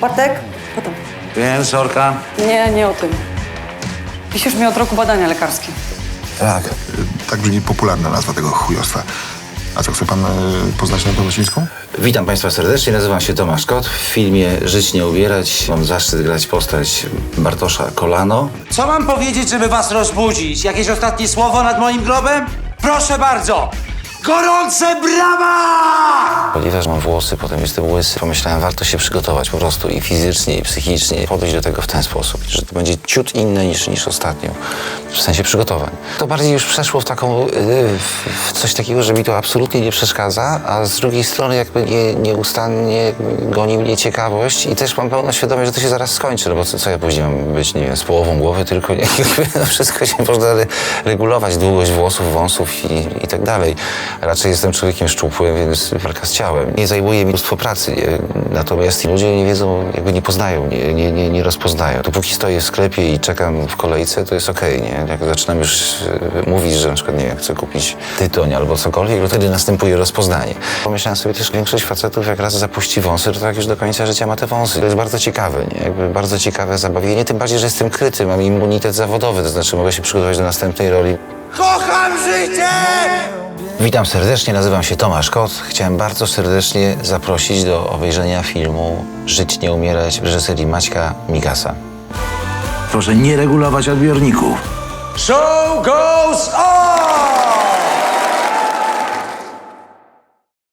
Bartek? Potem. Wiem, sorka. Nie, nie o tym. Wisisz mi od roku badania lekarskie. Tak. Tak brzmi popularna nazwa tego chujostwa. A co, chce pan y, poznać Natę Wosińską? Witam Państwa serdecznie, nazywam się Tomasz Kot. W filmie Żyć nie ubierać mam zaszczyt grać postać Bartosza Kolano. Co mam powiedzieć, żeby was rozbudzić? Jakieś ostatnie słowo nad moim grobem? Proszę bardzo! Gorące brawa! Ponieważ mam włosy, potem jestem łysy, pomyślałem, warto się przygotować po prostu i fizycznie, i psychicznie. Podejść do tego w ten sposób, że to będzie ciut inne niż, niż ostatnio, w sensie przygotowań. To bardziej już przeszło w taką, yy, w- coś takiego, że mi to absolutnie nie przeszkadza, a z drugiej strony jakby nie, nieustannie goni mnie ciekawość i też mam pełną świadomość, że to się zaraz skończy, no bo co, co ja później mam być, nie wiem, z połową głowy tylko, nie, no wszystko się można re- regulować, długość włosów, wąsów i, i tak dalej. Raczej jestem człowiekiem szczupłym, więc walka z ciałem. Nie zajmuje mi mnóstwo pracy, nie? natomiast ludzie nie wiedzą, jakby nie poznają, nie, nie, nie, nie rozpoznają. Dopóki stoję w sklepie i czekam w kolejce, to jest okej, nie? Jak zaczynam już e, mówić, że na przykład, nie wiem, chcę kupić tytoń albo cokolwiek, to wtedy następuje rozpoznanie. Pomyślałem sobie też, większość facetów jak raz zapuści wąsy, to tak już do końca życia ma te wąsy. To jest bardzo ciekawe, nie? Jakby bardzo ciekawe zabawienie, tym bardziej, że jestem kryty, mam immunitet zawodowy, to znaczy mogę się przygotować do następnej roli. Kocham życie! Witam serdecznie, nazywam się Tomasz Kot. Chciałem bardzo serdecznie zaprosić do obejrzenia filmu Żyć nie umierać w reżyserii Maćka Migasa. Proszę nie regulować odbiorników. Show goes on!